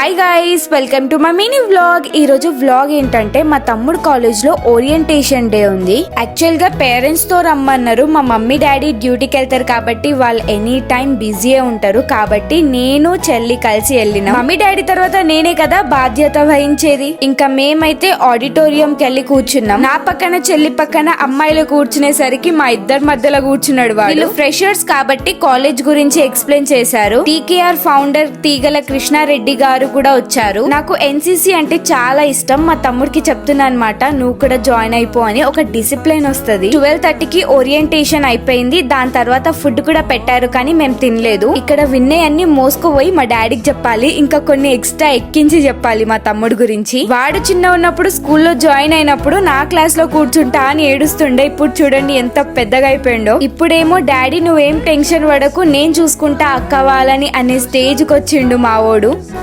Hi guys welcome to my mini vlog ఈ రోజు vlog ఏంటంటే మా తమ్ముడు కాలేజ్లో ఓరియంటేషన్ డే ఉంది. యాక్చువల్గా పేరెంట్స్తో రమ్మన్నారు. మా మమ్మీ డాడీ డ్యూటీకి వెళ్తారు కాబట్టి వాళ్ళు ఎనీ టైం బిజీ ఉంటారు. కాబట్టి నేను చెల్లి కలిసి వెళ్ళిన. మమ్మీ డాడీ తర్వాత నేనే కదా బాధ్యత వహించేది. ఇంకా మేమైతే ఆడిటోరియం కి వెళ్ళి కూర్చున్నాం. నా పక్కన చెల్లి పక్కన అమ్మాయిలు కూర్చునేసరికి మా ఇద్దరి మధ్యలో కూర్చున్నాడు వాళ్ళు ఫ్రెషర్స్ కాబట్టి కాలేజ్ గురించి ఎక్స్ప్లెయిన్ చేశారు. టీకేఆర్ ఫౌండర్ తీగల కృష్ణారెడ్డి గారు కూడా వచ్చారు. నాకు ఎన్సీసీ అంటే చాలా ఇష్టం. మా తమ్ముడికి చెప్తున్నా అనమాట నువ్వు కూడా జాయిన్ అయిపో అని ఒక డిసిప్లిన్ వస్తుంది. ట్వెల్వ్ థర్టీకి ఓరియంటేషన్ అయిపోయింది. దాని తర్వాత ఫుడ్ కూడా పెట్టారు కానీ మేము తినలేదు. ఇక్కడ విన్నే అన్ని మోసుకుపోయి మా డాడీకి చెప్పాలి. ఇంకా కొన్ని ఎక్స్ట్రా ఎక్కించి చెప్పాలి మా తమ్ముడు గురించి. వాడు చిన్న ఉన్నప్పుడు స్కూల్లో జాయిన్ అయినప్పుడు నా క్లాస్లో కూర్చుంటా అని ఏడుస్తుండే. ఇప్పుడు చూడండి ఎంత పెద్దగా అయిపోయిండో. ఇప్పుడేమో డాడీ నువ్వేం టెన్షన్ పడకు. నేను చూసుకుంటా అక్క వాళ్ళని అనే స్టేజ్కి వచ్చిండు మావోడు